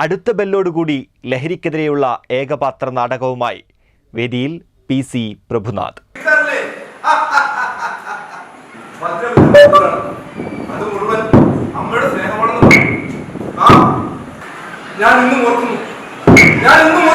അടുത്ത ബെല്ലോടുകൂടി ലഹരിക്കെതിരെയുള്ള ഏകപാത്ര നാടകവുമായി വേദിയിൽ P C പ്രഭുനാഥ്. ഞാൻ ഇന്നും ഓർക്കുന്നു. ഞാൻ ഇന്നും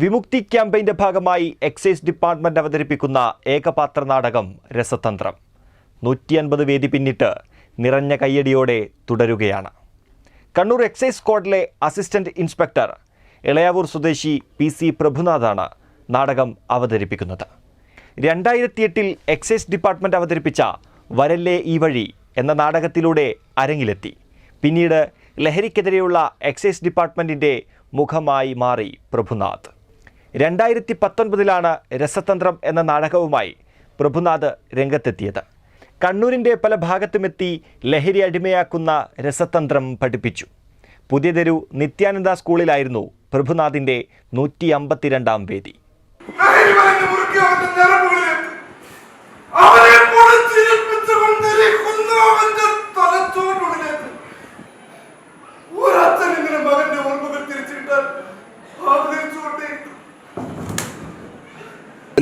വിമുക്തി ക്യാമ്പയിന്റെ ഭാഗമായി എക്സൈസ് ഡിപ്പാർട്ട്മെന്റ് അവതരിപ്പിക്കുന്ന ഏകപാത്ര നാടകം രസതന്ത്രം. നൂറ്റി അൻപത് വേദി പിന്നിട്ട് നിറഞ്ഞ കയ്യടിയോടെ തുടരുകയാണ്. കണ്ണൂർ എക്സൈസ് സ്ക്വാഡിലെ അസിസ്റ്റന്റ് ഇൻസ്പെക്ടർ ഇളയാവൂർ സ്വദേശി പി സി പ്രഭുനാഥാണ് നാടകം അവതരിപ്പിക്കുന്നത്. രണ്ടായിരത്തി എട്ടിൽ എക്സൈസ് ഡിപ്പാർട്ട്മെന്റ് അവതരിപ്പിച്ച വരല്ലേ ഈ വഴി എന്ന നാടകത്തിലൂടെ അരങ്ങിലെത്തി. പിന്നീട് ലഹരിക്കെതിരെയുള്ള എക്സൈസ് ഡിപ്പാർട്ട്മെന്റിന്റെ മുഖമായി മാറി പ്രഭുനാഥ്. രണ്ടായിരത്തി പത്തൊൻപതിലാണ് രസതന്ത്രം എന്ന നാടകവുമായി പ്രഭുനാഥ് രംഗത്തെത്തിയത്. കണ്ണൂരിന്റെ പല ഭാഗത്തുമെത്തി ലഹരി അടിമയാക്കുന്ന രസതന്ത്രം പഠിപ്പിച്ചു. പുതിയതൊരു നിത്യാനന്ദ സ്കൂളിലായിരുന്നു പ്രഭുനാഥിന്റെ നൂറ്റി അമ്പത്തിരണ്ടാം വേദി.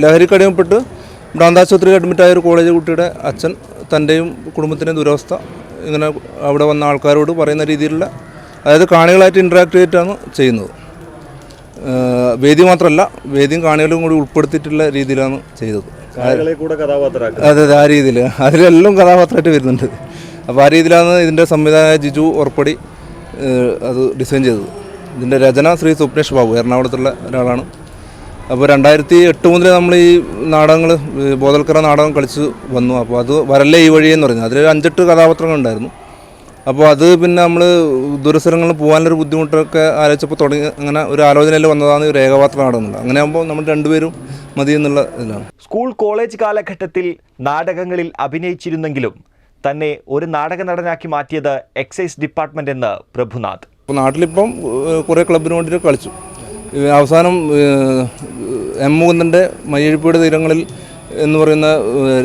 ലഹരിക്കടിമപ്പെട്ട് ഭ്രാന്താശുപത്രിയിൽ അഡ്മിറ്റായ ഒരു കോളേജ് കുട്ടിയുടെ അച്ഛൻ തന്റെയും കുടുംബത്തിന്റെയും ദുരവസ്ഥ ഇങ്ങനെ അവിടെ വന്ന ആൾക്കാരോട് പറയുന്ന രീതിയിലുള്ള അതായത് കാണികളായിട്ട് ഇൻട്രാക്ട് ചെയ്തിട്ടാണ് ചെയ്യുന്നത്. വേദി മാത്രമല്ല വേദിയും കാണികളും കൂടി ഉൾപ്പെടുത്തിയിട്ടുള്ള രീതിയിലാണ് ചെയ്തത്. അതെ അതെ ആ രീതിയിൽ. അതിലെല്ലാം കഥാപാത്രമായിട്ട് വരുന്നുണ്ട്. അപ്പോൾ ആ രീതിയിലാണ് ഇതിന്റെ സംവിധായക ജിജു ഉറപ്പടി അത് ഡിസൈൻ ചെയ്തത്. ഇതിന്റെ രചന ശ്രീ സ്വപ്നേഷ് ബാബു എറണാകുളത്തുള്ള ഒരാളാണ്. അപ്പോൾ രണ്ടായിരത്തി എട്ട് മുതൽ നമ്മൾ ഈ നാടകങ്ങൾ ബോധവൽക്കരണ നാടകം കളിച്ച് വന്നു. അപ്പോൾ അത് വരല്ലേ ഈ വഴി എന്ന് പറഞ്ഞു അതിൽ അഞ്ചെട്ട് കഥാപാത്രങ്ങൾ ഉണ്ടായിരുന്നു. അപ്പോൾ അത് പിന്നെ നമ്മൾ ദുരസ്ഥലങ്ങളിൽ പോകാനൊരു ബുദ്ധിമുട്ടൊക്കെ ആലോചിച്ചപ്പോൾ തുടങ്ങി അങ്ങനെ ഒരു ആലോചനയിൽ വന്നതാണ് ഒരു ഏകപാത്ര നാടകം എന്നുള്ളത്. അങ്ങനെ ആകുമ്പോൾ നമ്മൾ രണ്ടുപേരും മതി എന്നുള്ള ഇതിലാണ്. സ്കൂൾ കോളേജ് കാലഘട്ടത്തിൽ നാടകങ്ങളിൽ അഭിനയിച്ചിരുന്നെങ്കിലും തന്നെ ഒരു നാടക നടനാക്കി മാറ്റിയത് എക്സൈസ് ഡിപ്പാർട്ട്മെന്റ് എന്ന് പ്രഭുനാഥ്. അപ്പോൾ നാട്ടിലിപ്പം കുറേ ക്ലബിന് വേണ്ടിയിട്ട് കളിച്ചു. അവസാനം എം മുകുന്ദന്റെ മയ്യഴിപ്പയുടെ തീരങ്ങളിൽ എന്ന് പറയുന്ന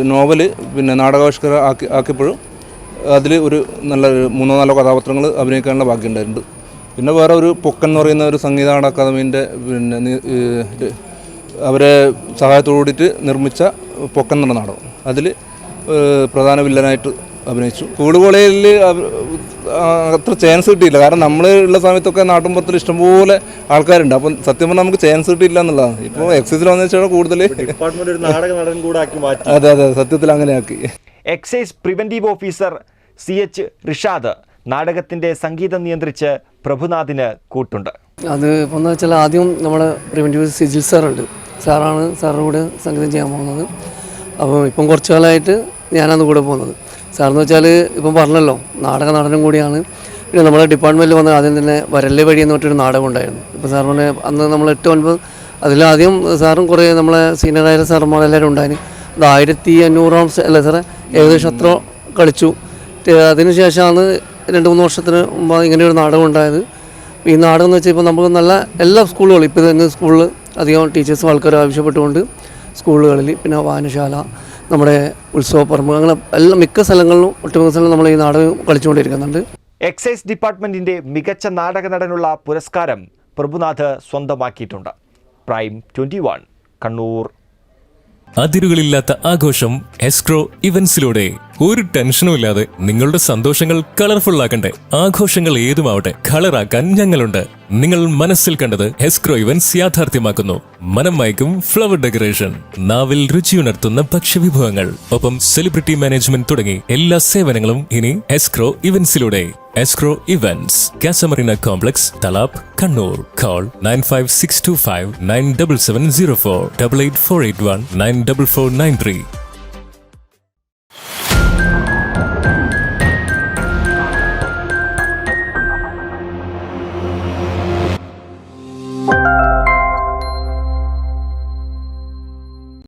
നോവൽ പിന്നെ നാടകാവിഷ്കര ആക്കി ആക്കിയപ്പോഴും അതിൽ ഒരു നല്ല മൂന്നോ നാലോ കഥാപാത്രങ്ങൾ അഭിനയിക്കാനുള്ള ഭാഗ്യമുണ്ടായിട്ടുണ്ട് പിന്നെ വേറെ ഒരു പൊക്കൻ എന്ന് പറയുന്ന ഒരു സംഗീത നാടക അക്കാദമീന്റെ പിന്നെ അവരെ സഹായത്തോടു കൂടിയിട്ട് നിർമ്മിച്ച പൊക്കൻ എന്ന നാടകം. അതിൽ പ്രധാന വില്ലനായിട്ട് അഭിനയിച്ചു. സ്കൂൾ കോളേജിൽ അത്ര ചാൻസ് കിട്ടിയില്ല. കാരണം നമ്മൾ ഉള്ള സമയത്തൊക്കെ നാട്ടുമ്പുറത്തിൽ ഇഷ്ടംപോലെ ആൾക്കാരുണ്ട്. അപ്പം സത്യം പറഞ്ഞാൽ നമുക്ക് ചാൻസ് കിട്ടിയില്ല എന്നുള്ളതാണ്. ഇപ്പോൾ എക്സൈസിൽ വന്നു വെച്ചാൽ കൂടുതൽ ഡിപ്പാർട്ട്മെന്റ് ഒരു നാടക നടൻ കൂടെ മാറ്റി. അതെ അതെ സത്യത്തിൽ അങ്ങനെ ആക്കി. Excise preventive officer C H Rishad നാടകത്തിന്റെ സംഗീതം നിയന്ത്രിച്ച് പ്രഭുനാഥിന് കൂട്ടുണ്ട്. അത് ഇപ്പോൾ എന്ന് വെച്ചാൽ ആദ്യം നമ്മുടെ പ്രിവന്റീവ് സിജിൽ സാറുണ്ട് സാറാണ് സാറിന്റെ കൂടെ സംഗീതം ചെയ്യാൻ പോകുന്നത്. അപ്പോൾ ഇപ്പം കുറച്ച് കാലമായിട്ട് ഞാനാണ് കൂടെ പോകുന്നത്. സാറെന്ന് വെച്ചാൽ ഇപ്പം പറഞ്ഞല്ലോ നാടക നടനും കൂടിയാണ്. പിന്നെ നമ്മുടെ ഡിപ്പാർട്ട്മെന്റിൽ വന്ന ആദ്യം തന്നെ വരല്ലേ വഴി എന്ന് പറഞ്ഞൊരു നാടകം ഉണ്ടായിരുന്നു. ഇപ്പോൾ സാർ പറഞ്ഞ അന്ന് നമ്മൾ എട്ട് ഒൻപത് അതിലാദ്യം സാറും കുറേ നമ്മളെ സീനിയറായ സാറന്മാരെല്ലാവരും ഉണ്ടായിരുന്നു അത് ആയിരത്തി അഞ്ഞൂറാം അല്ല സാറേ ഏകദേശം അത്ര കളിച്ചു. അതിനുശേഷമാണ് രണ്ട് മൂന്ന് വർഷത്തിന് മുമ്പ് ഇങ്ങനെ ഒരു നാടകം ഉണ്ടായത്. ഈ നാടകം എന്ന് വെച്ചാൽ ഇപ്പോൾ നമുക്ക് നല്ല എല്ലാ സ്കൂളുകളും ഇപ്പോൾ തന്നെ സ്കൂളിൽ അധികം ടീച്ചേഴ്സും ആൾക്കാരും ആവശ്യപ്പെട്ടുകൊണ്ട് സ്കൂളുകളിൽ പിന്നെ വായനശാല നമ്മുടെ ഉത്സവപ്പറമ്പ് അങ്ങനെ എല്ലാ മിക്ക സ്ഥലങ്ങളിലും ഒട്ടുമിക്ക സ്ഥലങ്ങളും നമ്മൾ ഈ നാടകം കളിച്ചുകൊണ്ടിരിക്കുന്നുണ്ട്. എക്സൈസ് ഡിപ്പാർട്ട്മെന്റിന്റെ മികച്ച നാടക നടനുള്ള പുരസ്കാരം പ്രഭുനാഥ് സ്വന്തമാക്കിയിട്ടുണ്ട്. Prime twenty one Kannur. അതിരുകളില്ലാത്ത ആഘോഷം എസ്ക്രോ ഇവന്റ്സിലൂടെ ഒരു ടെൻഷനും ഇല്ലാതെ നിങ്ങളുടെ സന്തോഷങ്ങൾ കളർഫുൾ ആക്കണ്ടേ. ആഘോഷങ്ങൾ ഏതുമാവട്ടെ കളറാക്കാൻ ഞങ്ങളുണ്ട്. നിങ്ങൾ മനസ്സിൽ കണ്ടത് ഹെസ്ക്രോ ഇവൻസ് യാഥാർത്ഥ്യമാക്കുന്നു. മനം മയക്കും ഫ്ലവർ ഡെക്കറേഷൻ നാവിൽ രുചിയുണർത്തുന്ന ഭക്ഷ്യവിഭവങ്ങൾ. ഒപ്പം സെലിബ്രിറ്റി മാനേജ്മെന്റ് തുടങ്ങി എല്ലാ സേവനങ്ങളും ഇനി escrow ഇവൻസിലൂടെ. Escro events Casamarina complex Talap Kannur. Call nine five six two five nine double seven zero four double eight four eight one nine double four nine three